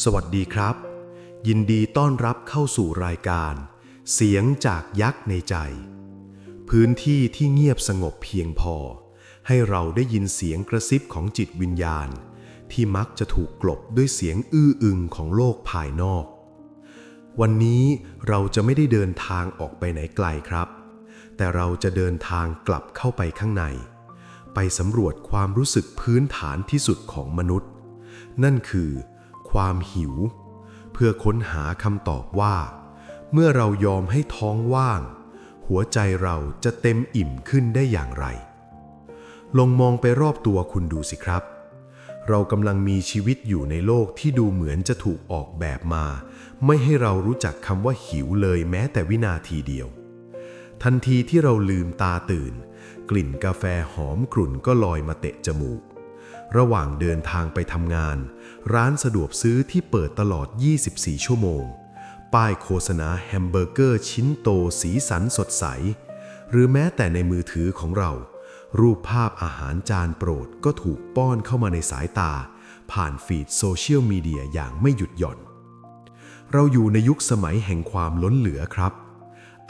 สวัสดีครับ ยินดีต้อนรับเข้าสู่รายการ เสียงจากยักษ์ในใจ พื้นที่ที่เงียบสงบเพียงพอ ให้เราได้ยินเสียงกระซิบของจิตวิญญาณ ที่มักจะถูกกลบด้วยเสียงอื้ออึงของโลกภายนอก วันนี้เราจะไม่ได้เดินทางออกไปไหนไกลครับ แต่เราจะเดินทางกลับเข้าไปข้างใน ไปสำรวจความรู้สึกพื้นฐานที่สุดของมนุษย์ นั่นคือ ความหิว เพื่อค้นหาคำตอบว่า เมื่อเรายอมให้ท้องว่าง หัวใจเราจะเต็มอิ่มขึ้นได้อย่างไร ลองมองไปรอบตัวคุณดูสิครับ เรากำลังมีชีวิตอยู่ในโลกที่ดูเหมือนจะถูกออกแบบมา ไม่ให้เรารู้จักคำว่าหิวเลยแม้แต่วินาทีเดียว ทันทีที่เราลืมตาตื่น กลิ่นกาแฟหอมกลุ่นก็ลอยมาเตะจมูก ระหว่างเดินทางไปทำงาน ร้านสะดวกซื้อที่เปิดตลอด 24 ชั่วโมง ป้ายโฆษณาแฮมเบอร์เกอร์ชิ้นโตสีสันสดใส หรือแม้แต่ในมือถือของเรา รูปภาพอาหารจานโปรดก็ถูกป้อนเข้ามาในสายตา ผ่านฟีดโซเชียลมีเดียอย่างไม่หยุดหย่อน เราอยู่ในยุคสมัยแห่งความล้นเหลือครับ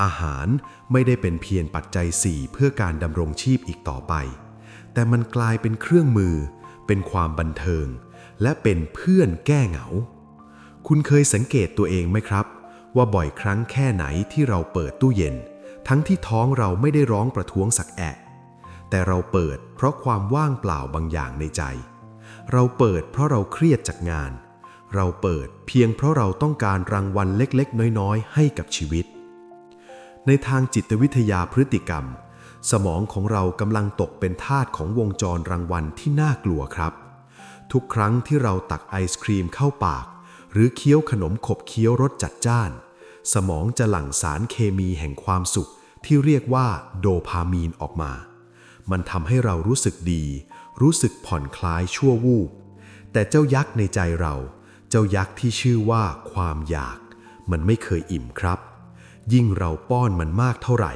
อาหารไม่ได้เป็นเพียงปัจจัยสี่เพื่อการดำรงชีพอีกต่อไป แต่มันกลายเป็นเครื่องมือ เป็นความบันเทิง และเป็นเพื่อนแก้เหงา คุณเคยสังเกตตัวเองไหมครับ ว่าบ่อยครั้งแค่ไหนที่เราเปิดตู้เย็น ทั้งที่ท้องเราไม่ได้ร้องประท้วงสักแอะ แต่เราเปิดเพราะความว่างเปล่าบางอย่างในใจ เราเปิดเพราะเราเครียดจากงาน เราเปิดเพียงเพราะเราต้องการรางวัลเล็กๆ น้อยๆ ให้กับชีวิต ในทางจิตวิทยาพฤติกรรม สมองของเรากำลังตกเป็นทาสของวงจรรางวัลที่น่ากลัวครับ ทุกครั้งที่เราตักไอศครีมเข้าปาก หรือเคี้ยวขนมขบเคี้ยวรสจัดจ้าน สมองจะหลั่งสารเคมีแห่งความสุขที่เรียกว่าโดพามีนออกมา มันทำให้เรารู้สึกดี รู้สึกผ่อนคลายชั่ววูบ แต่เจ้ายักษ์ในใจเรา เจ้ายักษ์ที่ชื่อว่าความอยาก มันไม่เคยอิ่มครับ ยิ่งเราป้อนมันมากเท่าไหร่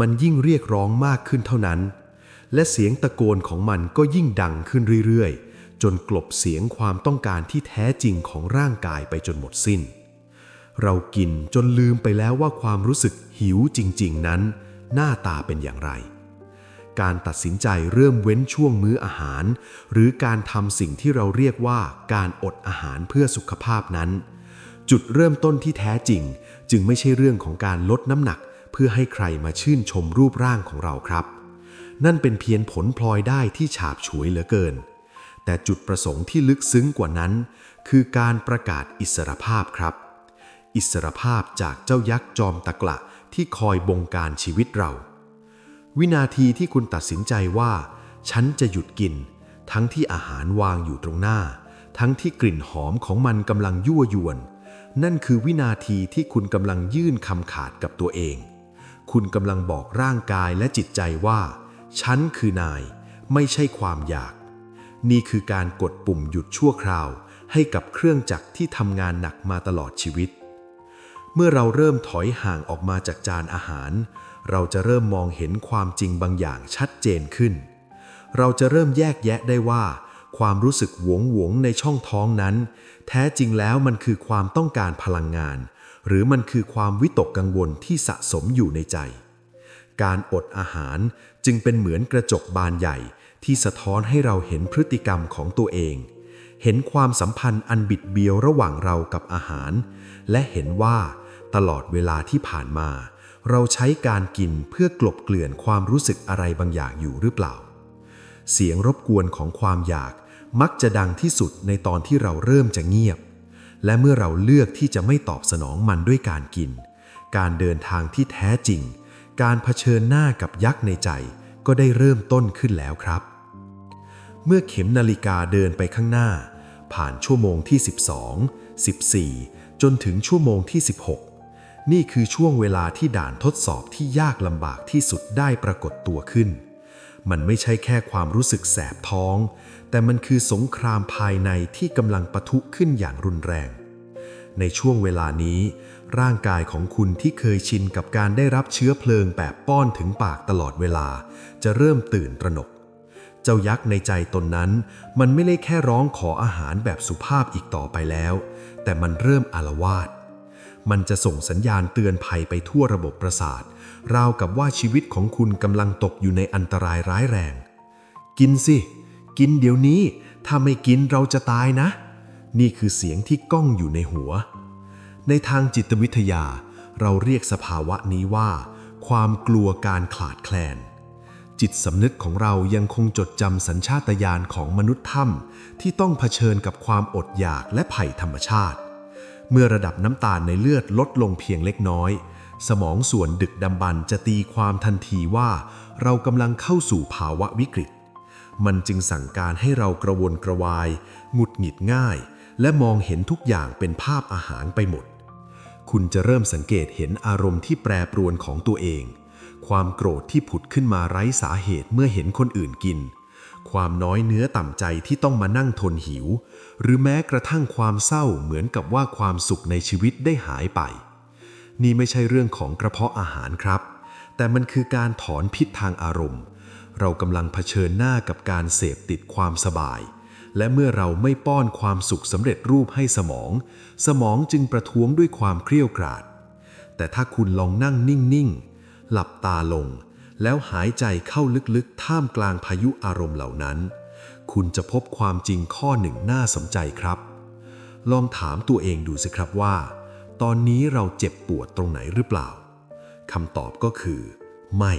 มันยิ่งเรียกร้องมากขึ้นเท่านั้น และเสียงตะโกนของมันก็ยิ่งดังขึ้นเรื่อยๆ จนกลบเสียงความต้องการที่แท้จริงของร่างกายไปจนหมดสิ้น เรากินจนลืมไปแล้วว่าความรู้สึกหิวจริงๆนั้น หน้าตาเป็นอย่างไร การตัดสินใจเริ่มเว้นช่วงมื้ออาหาร หรือการทำสิ่งที่เราเรียกว่าการอดอาหารเพื่อสุขภาพนั้น จุดเริ่มต้นที่แท้จริง จึงไม่ใช่เรื่องของการลดน้ำหนัก เพื่อให้ใครมาชื่นชมรูปร่างของเราครับ นั่นเป็นเพียงผลพลอยได้ที่ฉาบฉวยเหลือเกิน แต่จุดประสงค์ที่ลึกซึ้งกว่านั้น คือการประกาศอิสรภาพครับ อิสรภาพจากเจ้ายักษ์จอมตะกละที่คอยบงการชีวิตเรา วินาทีที่คุณตัดสินใจว่า ฉันจะหยุดกิน ทั้งที่อาหารวางอยู่ตรงหน้า ทั้งที่กลิ่นหอมของมันกำลังยั่วยวนนั่นคือวินาทีที่คุณกำลังยื่นคำขาดกับตัวเอง คุณกำลังบอกร่างกายและจิตใจว่า ฉันคือนาย ไม่ใช่ความอยาก นี่คือการกดปุ่มหยุดชั่วคราว ให้กับเครื่องจักรที่ทำงานหนักมาตลอดชีวิต เมื่อเราเริ่มถอยห่างออกมาจากจานอาหาร เราจะเริ่มมองเห็นความจริงบางอย่างชัดเจนขึ้น เราจะเริ่มแยกแยะได้ว่า ความรู้สึกหวงหวงในช่องท้องนั้น แท้จริงแล้วมันคือความต้องการพลังงาน หรือมันคือความวิตกกังวลที่สะสมอยู่ในใจ การอดอาหารจึงเป็นเหมือนกระจกบานใหญ่ที่สะท้อนให้เราเห็นพฤติกรรมของตัวเอง เห็นความสัมพันธ์อันบิดเบี้ยวระหว่างเรากับอาหาร และเห็นว่าตลอดเวลาที่ผ่านมา เราใช้การกินเพื่อกลบเกลื่อนความรู้สึกอะไรบางอย่างอยู่หรือเปล่า เสียงรบกวนของความอยากมักจะดังที่สุดในตอนที่เราเริ่มจะเงียบ และเมื่อเราเลือกที่จะไม่ตอบสนองมันด้วยการกิน การเดินทางที่แท้จริง การเผชิญหน้ากับยักษ์ในใจก็ได้เริ่มต้นขึ้นแล้วครับ เมื่อเข็มนาฬิกาเดินไปข้างหน้า ผ่านชั่วโมงที่ 12 14 จนถึงชั่วโมงที่ 16 นี่คือช่วงเวลาที่ด่านทดสอบที่ยากลำบากที่สุดได้ปรากฏตัวขึ้น มันไม่ใช่แค่ความรู้สึกแสบท้อง แต่มันคือสงครามภายในที่กำลังปะทุขึ้นอย่างรุนแรง ในช่วงเวลานี้ ร่างกายของคุณที่เคยชินกับการได้รับเชื้อเพลิงแบบป้อนถึงปากตลอดเวลา จะเริ่มตื่นตระหนก เจ้ายักษ์ในใจตนนั้น มันไม่ได้แค่ร้องขออาหารแบบสุภาพอีกต่อไปแล้ว แต่มันเริ่มอารวาสมันจะส่งสัญญาณเตือนภัยไปทั่วระบบประสาท ราวกับว่าชีวิตของคุณกำลังตกอยู่ในอันตรายร้ายแรง กินสิ กินเดี๋ยวนี้ ถ้าไม่กินเราจะตายนะ นี่คือเสียงที่ก้องอยู่ในหัว ในทางจิตวิทยา เราเรียกสภาวะนี้ว่า ความกลัวการขาดแคลน จิตสำนึกของเรายังคงจดจำสัญชาตญาณของมนุษย์ถ้ำที่ต้องเผชิญกับความอดอยากและภัยธรรมชาติ เมื่อระดับน้ำตาลในเลือดลดลงเพียงเล็กน้อย สมองส่วนดึกดำบรรพ์จะตีความทันทีว่า เรากำลังเข้าสู่ภาวะวิกฤต มันจึงสั่งการให้เรากระวนกระวาย หงุดหงิดง่าย และมองเห็นทุกอย่างเป็นภาพอาหารไปหมด คุณจะเริ่มสังเกตเห็นอารมณ์ที่แปรปรวนของตัวเอง ความโกรธที่ผุดขึ้นมาไร้สาเหตุเมื่อเห็นคนอื่นกิน ความน้อยเนื้อต่ำใจที่ต้องมานั่งทนหิว หรือแม้กระทั่งความเศร้าเหมือนกับว่าความสุขในชีวิตได้หายไป นี่ไม่ใช่เรื่องของกระเพาะอาหารครับ แต่มันคือการถอนพิษทางอารมณ์ เรากำลังเผชิญหน้ากับการเสพติดความสบาย และเมื่อเราไม่ป้อนความสุขสำเร็จรูปให้สมอง สมองจึงประท้วงด้วยความเครียวกราด แต่ถ้าคุณลองนั่งนิ่งๆ หลับตาลง แล้วหายใจเข้าลึกๆ ท่ามกลางพายุอารมณ์เหล่านั้น คุณจะพบความจริงข้อหนึ่งน่าสนใจครับ ลองถามตัวเองดูสิครับว่า ตอนนี้เราเจ็บปวดตรงไหนหรือเปล่าคำตอบก็คือ ไม่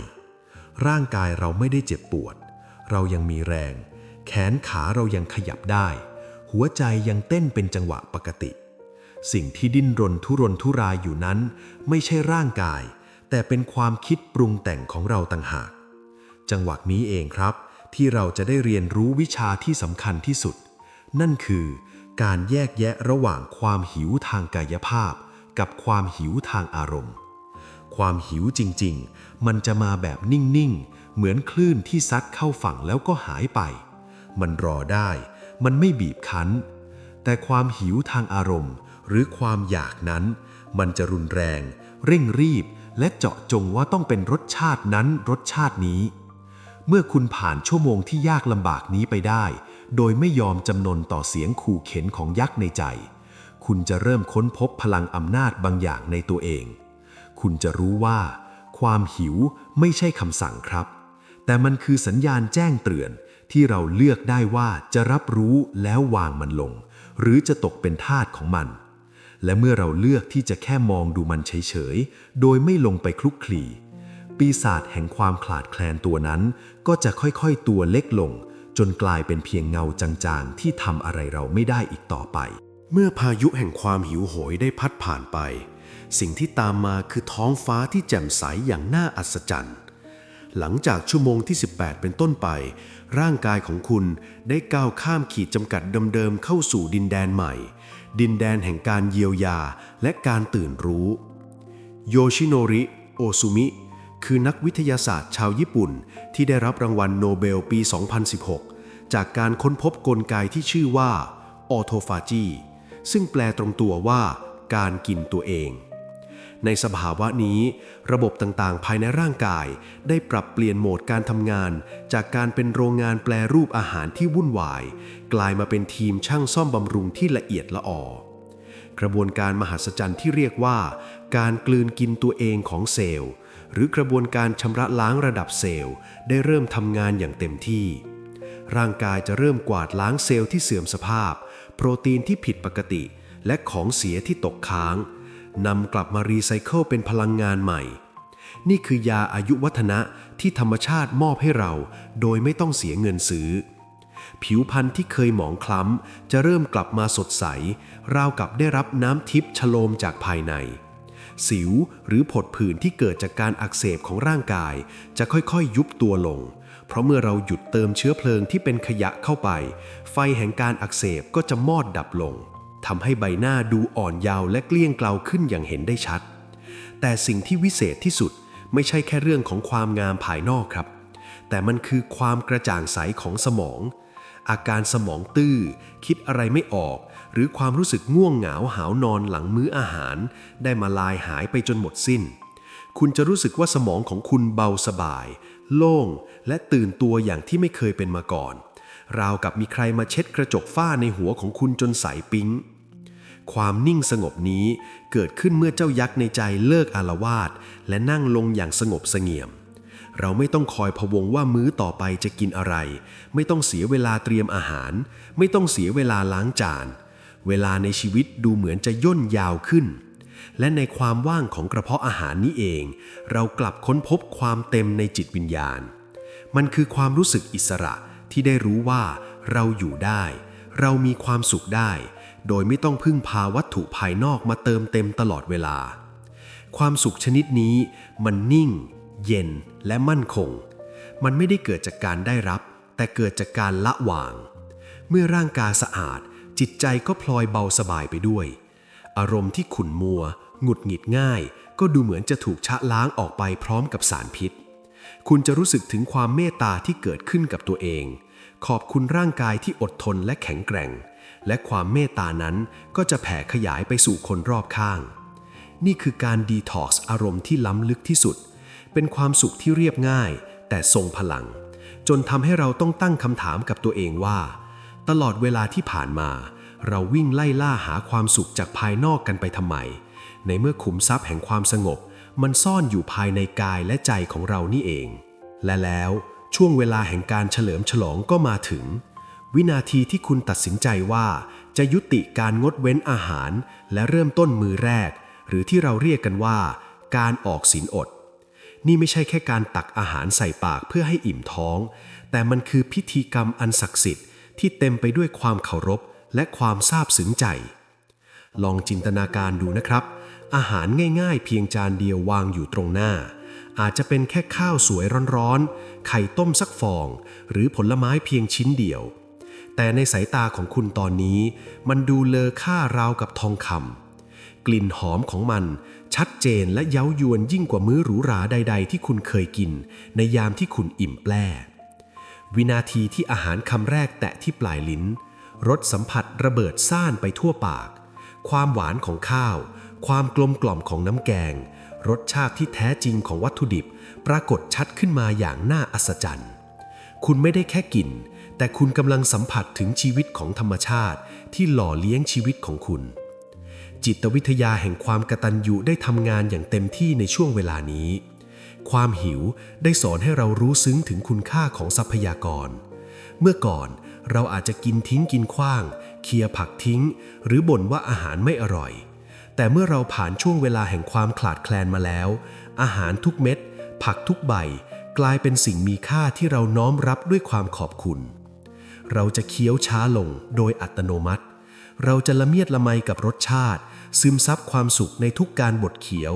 ร่างกายเราไม่ได้เจ็บปวด เรายังมีแรง แขนขาเรายังขยับได้ หัวใจยังเต้นเป็นจังหวะปกติ สิ่งที่ดิ้นรนทุรนทุรายอยู่นั้น ไม่ใช่ร่างกาย แต่เป็นความคิดปรุงแต่งของเราต่างหาก จังหวะนี้เองครับ ที่เราจะได้เรียนรู้วิชาที่สำคัญที่สุด นั่นคือ การแยกแยะระหว่างความหิวทางกายภาพ กับความหิวทางอารมณ์ ความหิวจริงๆ มันจะมาแบบนิ่งๆ เหมือนคลื่นที่ซัดเข้าฝั่งแล้วก็หายไป มันรอได้ มันไม่บีบคั้น แต่ความหิวทางอารมณ์ หรือความอยากนั้น มันจะรุนแรง เร่งรีบ และเจาะจงว่าต้องเป็นรสชาตินั้นรสชาตินี้ เมื่อคุณผ่านชั่วโมงที่ยากลำบากนี้ไปได้ โดยไม่ยอมจำนนต่อเสียงขู่เข็นของยักษ์ในใจ คุณจะเริ่มค้นพบพลังอำนาจบางอย่างในตัวเอง คุณจะรู้ว่า ความหิวไม่ใช่คำสั่งครับ แต่มันคือสัญญาณแจ้งเตือนที่เราเลือกได้ว่าจะรับรู้แล้ววางมันลง หรือจะตกเป็นทาสของมัน และเมื่อเราเลือกที่จะแค่มองดูมันเฉยๆ โดยไม่ลงไปคลุกคลีปีศาจแห่งความขลาดแคลนตัวนั้น ก็จะค่อยๆตัวเล็กลง จนกลายเป็นเพียงเงาจางๆ ที่ทำอะไรเราไม่ได้อีกต่อไป เมื่อพายุแห่งความหิวโหยได้พัดผ่านไป สิ่งที่ตามมาคือท้องฟ้าที่แจ่มใสอย่างน่าอัศจรรย์ หลังจากชั่วโมงที่ 18 เป็นต้นไป ร่างกายของคุณได้ก้าวข้ามขีดจำกัดเดิมๆเข้าสู่ดินแดนใหม่ ดินแดนแห่งการเยียวยาและการตื่นรู้ โยชิโนริ โอซุมิ คือนักวิทยาศาสตร์ชาวญี่ปุ่น ที่ได้รับรางวัลโนเบลปี 2016 จากการค้นพบกลไกที่ชื่อว่าออโทฟาจีซึ่งแปลตรงตัวว่าการกินตัวเอง ในสภาวะนี้ ระบบต่างๆ ภายในร่างกาย ได้ปรับเปลี่ยนโหมดการทำงาน จากการเป็นโรงงานแปลรูปอาหารที่วุ่นวาย กลายมาเป็นทีมช่างซ่อมบำรุงที่ละเอียดละออกระบวนการมหัศจรรย์ที่เรียกว่า การกลืนกินตัวเองของเซลล์ หรือกระบวนการชำระล้างระดับเซลล์ ได้เริ่มทำงานอย่างเต็มที่ ร่างกายจะเริ่มกวาดล้างเซลล์ที่เสื่อมสภาพ โปรตีนที่ผิดปกติ และของเสียที่ตกค้างนำกลับมารีไซเคิลเป็นพลังงานใหม่ นี่คือยาอายุวัฒนะที่ธรรมชาติมอบให้เรา โดยไม่ต้องเสียเงินซื้อ ผิวพรรณที่เคยหมองคล้ำ จะเริ่มกลับมาสดใส ราวกับได้รับน้ำทิพย์ชโลมจากภายใน สิวหรือผดผื่นที่เกิดจากการอักเสบของร่างกาย จะค่อยๆยุบตัวลง เพราะเมื่อเราหยุดเติมเชื้อเพลิงที่เป็นขยะเข้าไป ไฟแห่งการอักเสบก็จะมอดดับลงทำให้ใบหน้าดูอ่อนเยาว์และเกลี้ยงเกลาขึ้นอย่างเห็นได้ชัด แต่สิ่งที่วิเศษที่สุดไม่ใช่แค่เรื่องของความงามภายนอกครับ แต่มันคือความกระจ่างใสของสมอง อาการสมองตื้อ คิดอะไรไม่ออก หรือความรู้สึกง่วงเหงาหาวนอนหลังมื้ออาหาร ได้มาลายหายไปจนหมดสิ้น คุณจะรู้สึกว่าสมองของคุณเบาสบาย โล่ง และตื่นตัวอย่างที่ไม่เคยเป็นมาก่อน ราวกับมีใครมาเช็ดกระจกฝ้าในหัวของคุณจนใสปิ๊งความนิ่งสงบนี้เกิดขึ้นเมื่อเจ้ายักษ์ในใจเลิกอารวาสและนั่งลงอย่างสงบเสงี่ยม เราไม่ต้องคอยพวงว่ามื้อต่อไปจะกินอะไร ไม่ต้องเสียเวลาเตรียมอาหาร ไม่ต้องเสียเวลาล้างจาน เวลาในชีวิตดูเหมือนจะย่นยาวขึ้น และในความว่างของกระเพาะอาหารนี้เอง เรากลับค้นพบความเต็มในจิตวิญญาณ มันคือความรู้สึกอิสระที่ได้รู้ว่าเราอยู่ได้ เรามีความสุขได้ โดยไม่ต้องพึ่งพาวัตถุภายนอกมาเติมเต็มตลอดเวลา ความสุขชนิดนี้มันนิ่ง เย็นและมั่นคง มันไม่ได้เกิดจากการได้รับ แต่เกิดจากการละวาง เมื่อร่างกายสะอาด จิตใจก็พลอยเบาสบายไปด้วย อารมณ์ที่ขุ่นมัว หงุดหงิดง่าย ก็ดูเหมือนจะถูกชะล้างออกไปพร้อมกับสารพิษ คุณจะรู้สึกถึงความเมตตาที่เกิดขึ้นกับตัวเอง ขอบคุณร่างกายที่อดทนและแข็งแกร่ง และความเมตตานั้นก็จะแผ่ขยายไปสู่คนรอบข้าง นี่คือการดีท็อกซ์อารมณ์ที่ล้ำลึกที่สุด เป็นความสุขที่เรียบง่าย แต่ทรงพลัง จนทำให้เราต้องตั้งคำถามกับตัวเองว่า ตลอดเวลาที่ผ่านมา เราวิ่งไล่ล่าหาความสุขจากภายนอกกันไปทำไม ในเมื่อขุมทรัพย์แห่งความสงบ มันซ่อนอยู่ภายในกายและใจของเรานี่เอง และแล้วช่วงเวลาแห่งการเฉลิมฉลองก็มาถึง วินาทีที่คุณตัดสินใจว่า จะยุติการงดเว้นอาหาร และเริ่มต้นมือแรก หรือที่เราเรียกกันว่า การออกศีลอด นี่ไม่ใช่แค่การตักอาหารใส่ปากเพื่อให้อิ่มท้อง แต่มันคือพิธีกรรมอันศักดิ์สิทธิ์ ที่เต็มไปด้วยความเคารพและความซาบซึ้งใจ ลองจินตนาการดูนะครับ อาหารง่ายๆ เพียงจานเดียววางอยู่ตรงหน้า อาจจะเป็นแค่ข้าวสวยร้อนๆ ไข่ต้มสักฟอง หรือผลไม้เพียงชิ้นเดียว แต่ในสายตาของคุณตอนนี้ มันดูเลอค่าราวกับทองคำกลิ่นหอมของมันชัดเจนและเย้ายวนยิ่งกว่ามื้อหรูหราใด ๆ ที่คุณเคยกิน ในยามที่คุณอิ่มแปร่ วินาทีที่อาหารคำแรกแตะที่ปลายลิ้น รสสัมผัสระเบิดซ่านไปทั่วปาก ความหวานของข้าว ความกลมกล่อมของน้ำแกง รสชาติที่แท้จริงของวัตถุดิบ ปรากฏชัดขึ้นมาอย่างน่าอัศจรรย์ คุณไม่ได้แค่กิน แต่คุณกำลังสัมผัสถึงชีวิตของธรรมชาติ ที่หล่อเลี้ยงชีวิตของคุณ จิตวิทยาแห่งความกตัญญูได้ทำงานอย่างเต็มที่ในช่วงเวลานี้ ความหิวได้สอนให้เรารู้ซึ้งถึงคุณค่าของทรัพยากร เมื่อก่อนเราอาจจะกินทิ้งกินขว้าง เคลียผักทิ้ง หรือบ่นว่าอาหารไม่อร่อย แต่เมื่อเราผ่านช่วงเวลาแห่งความขาดแคลนมาแล้ว อาหารทุกเม็ด ผักทุกใบ กลายเป็นสิ่งมีค่าที่เราน้อมรับด้วยความขอบคุณ เราจะเคี้ยวช้าลงโดยอัตโนมัติ เราจะละเมียดละไมกับรสชาติ ซึมซับความสุขในทุกการบดเคี้ยว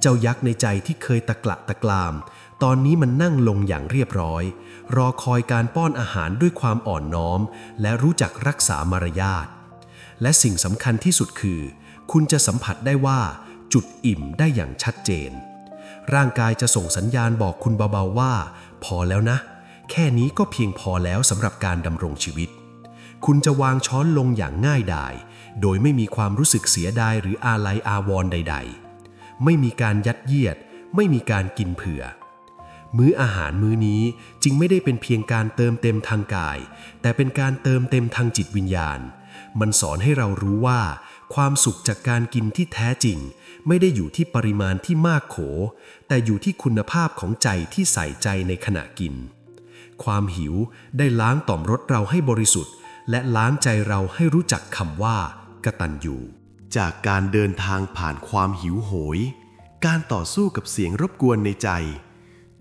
เจ้ายักษ์ในใจที่เคยตะกละตะกราม ตอนนี้มันนั่งลงอย่างเรียบร้อย รอคอยการป้อนอาหารด้วยความอ่อนน้อม และรู้จักรักษามารยาท และสิ่งสำคัญที่สุดคือ คุณจะสัมผัสได้ว่า จุดอิ่มได้อย่างชัดเจน ร่างกายจะส่งสัญญาณบอกคุณเบาๆว่า พอแล้วนะ แค่นี้ก็เพียงพอแล้วสำหรับการดำรงชีวิต คุณจะวางช้อนลงอย่างง่ายดาย โดยไม่มีความรู้สึกเสียดายหรืออาลัยอาวรณ์ใด ๆ ไม่มีการยัดเยียด ไม่มีการกินเผื่อ มื้ออาหารมื้อนี้จึงไม่ได้เป็นเพียงการเติมเต็มทางกาย แต่เป็นการเติมเต็มทางจิตวิญญาณ มันสอนให้เรารู้ว่า ความสุขจากการกินที่แท้จริง ไม่ได้อยู่ที่ปริมาณที่มากโข แต่อยู่ที่คุณภาพของใจที่ใส่ใจในขณะกิน ความหิวได้ล้างต่อมรสเราให้บริสุทธิ์ และล้างใจเราให้รู้จักคำว่ากตัญญู จากการเดินทางผ่านความหิวโหย การต่อสู้กับเสียงรบกวนในใจ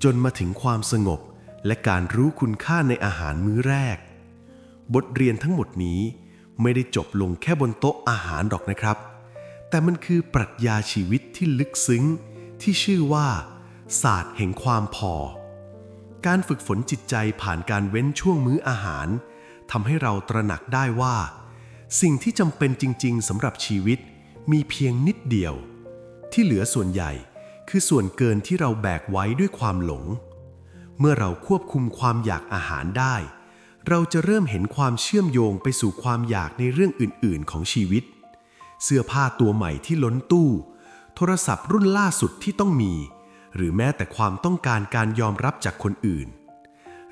จนมาถึงความสงบและการรู้คุณค่าในอาหารมื้อแรก บทเรียนทั้งหมดนี้ไม่ได้จบลงแค่บนโต๊ะอาหารหรอกนะครับ แต่มันคือปรัชญาชีวิตที่ลึกซึ้ง ที่ชื่อว่า ศาสตร์แห่งความพอ การฝึกฝนจิตใจผ่านการเว้นช่วงมื้ออาหารทำให้เราตระหนักได้ว่า สิ่งที่จำเป็นจริง ๆสำหรับชีวิตมีเพียงนิดเดียว ที่เหลือส่วนใหญ่คือส่วนเกินที่เราแบกไว้ด้วยความหลง เมื่อเราควบคุมความอยากอาหารได้ เราจะเริ่มเห็นความเชื่อมโยงไปสู่ความอยากในเรื่องอื่น ๆ ของชีวิต เสื้อผ้าตัวใหม่ที่ล้นตู้ โทรศัพท์รุ่นล่าสุดที่ต้องมี หรือแม้แต่ความต้องการการยอมรับจากคนอื่น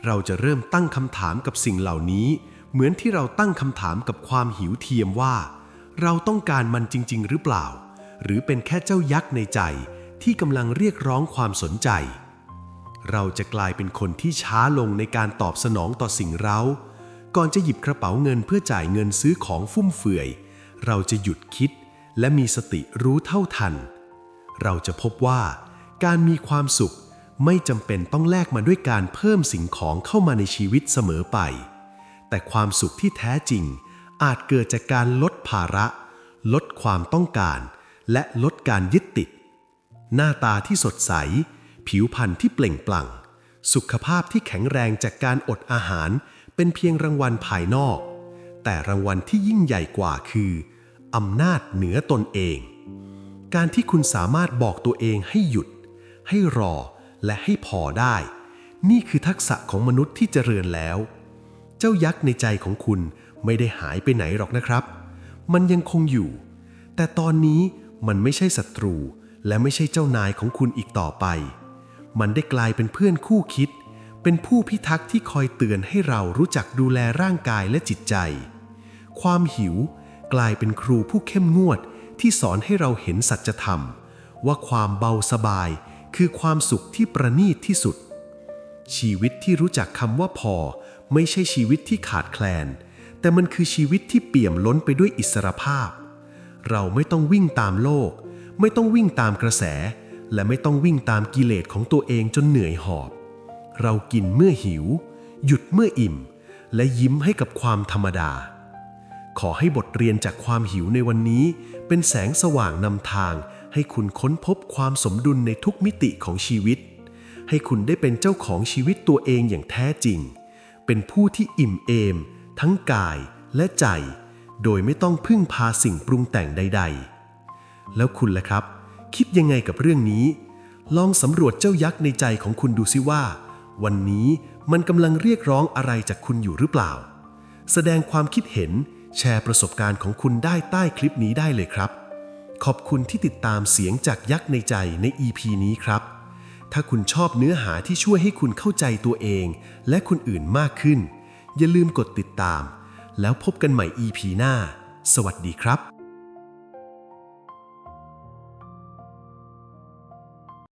เราจะเริ่มตั้งคำถามกับสิ่งเหล่านี้ เหมือนที่เราตั้งคำถามกับความหิวเทียมว่า เราต้องการมันจริง ๆ หรือเปล่า หรือเป็นแค่เจ้ายักษ์ในใจที่กำลังเรียกร้องความสนใจ เราจะกลายเป็นคนที่ช้าลงในการตอบสนองต่อสิ่งเร้าก่อนจะหยิบกระเป๋าเงินเพื่อจ่ายเงินซื้อของฟุ่มเฟือย เราจะหยุดคิด และมีสติรู้เท่าทัน เราจะพบว่า การมีความสุขไม่จำเป็นต้องแลกมาด้วยการเพิ่มสิ่งของเข้ามาในชีวิตเสมอไป แต่ความสุขที่แท้จริง อาจเกิดจากการลดภาระ ลดความต้องการ และลดการยึดติด หน้าตาที่สดใส ผิวพรรณที่เปล่งปลั่ง สุขภาพที่แข็งแรงจากการอดอาหาร เป็นเพียงรางวัลภายนอก แต่รางวัลที่ยิ่งใหญ่กว่าคืออำนาจเหนือตนเอง การที่คุณสามารถบอกตัวเองให้หยุด ให้รอและให้พอได้ นี่คือทักษะของมนุษย์ที่เจริญแล้ว เจ้ายักษ์ในใจของคุณไม่ได้หายไปไหนหรอกนะครับ มันยังคงอยู่ แต่ตอนนี้มันไม่ใช่ศัตรู และไม่ใช่เจ้านายของคุณอีกต่อไป มันได้กลายเป็นเพื่อนคู่คิด เป็นผู้พิทักษ์ที่คอยเตือนให้เรารู้จักดูแลร่างกายและจิตใจ ความหิวกลายเป็นครูผู้เข้มงวดที่สอนให้เราเห็นสัจธรรม ว่าความเบาสบายคือความสุขที่ประณีตที่สุด ชีวิตที่รู้จักคำว่าพอ ไม่ใช่ชีวิตที่ขาดแคลน แต่มันคือชีวิตที่เปี่ยมล้นไปด้วยอิสรภาพ เราไม่ต้องวิ่งตามโลก ไม่ต้องวิ่งตามกระแส และไม่ต้องวิ่งตามกิเลสของตัวเองจนเหนื่อยหอบ เรากินเมื่อหิว หยุดเมื่ออิ่ม และยิ้มให้กับความธรรมดา ขอให้บทเรียนจากความหิวในวันนี้ เป็นแสงสว่างนำทาง ให้คุณค้นพบความสมดุลในทุกมิติของชีวิต ให้คุณได้เป็นเจ้าของชีวิตตัวเองอย่างแท้จริง เป็นผู้ที่อิ่มเอม ทั้งกายและใจ โดยไม่ต้องพึ่งพาสิ่งปรุงแต่งใด ๆ แล้วคุณล่ะครับ คิดยังไงกับเรื่องนี้ ลองสำรวจเจ้ายักษ์ในใจของคุณดูสิว่า วันนี้มันกำลังเรียกร้องอะไรจากคุณอยู่หรือเปล่า แสดงความคิดเห็นแชร์ประสบการณ์ของคุณได้ใต้คลิปนี้ได้เลยครับ ขอบคุณที่ติดตามเสียงจากยักษ์ในใจใน EP นี้ครับ ถ้าคุณชอบเนื้อหาที่ช่วยให้คุณเข้าใจตัวเอง และคนอื่นมากขึ้น อย่าลืมกดติดตาม แล้วพบกันใหม่ EP หน้า สวัสดีครับ